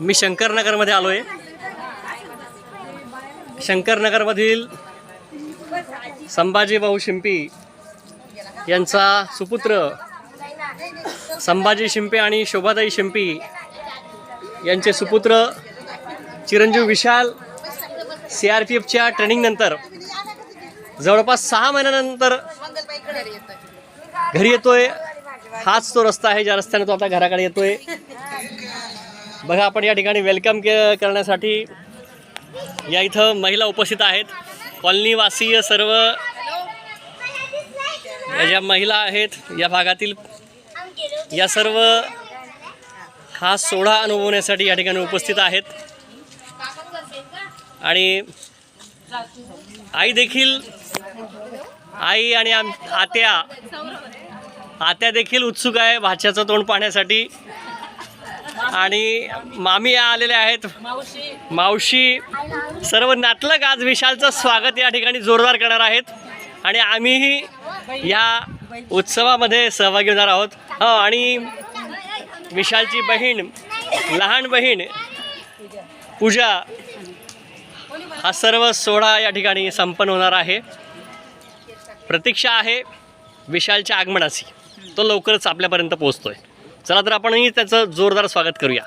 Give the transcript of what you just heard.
मी शंकरनगरमध्ये आलो आहे शंकरनगरमधील संभाजी भाऊ शिंपी यांचा सुपुत्र संभाजी शिंपे आणि शोभाताई शिंपी यांचे सुपुत्र चिरंजीव विशाल सी आर पी एफच्या ट्रेनिंगनंतर जवळपास सहा महिन्यानंतर घरी येतोय. हाच तो रस्ता आहे ज्या रस्त्याने तो आता घराकडे येतोय. बघा आपण या ठिकाणी वेलकम के करण्यासाठी या इथं महिला उपस्थित आहेत. कॉलनीवासीय सर्व या ज्या महिला आहेत या भागातील या सर्व हा सोहळा अनुभवण्यासाठी या ठिकाणी उपस्थित आहेत. आणि आई देखील आई आणि आम आत्या आत्या देखील उत्सुक आहे भाच्याचं तोंड पाहण्यासाठी. आणि मामी या आलेल्या आहेत मावशी. सर्व नातलग आज विशालचं स्वागत या ठिकाणी जोरदार करणार आहेत. आणि आम्हीही या उत्सवामध्ये सहभागी होणार आहोत. हो आणि विशालची बहीण लहान बहीण पूजा हा सर्व सोहळा या ठिकाणी संपन्न होणार आहे. प्रतीक्षा आहे विशालच्या आगमनाची. तो लवकरच आपल्यापर्यंत पोहोचतोय. चला तर आपणही त्याचं जोरदार स्वागत करूया.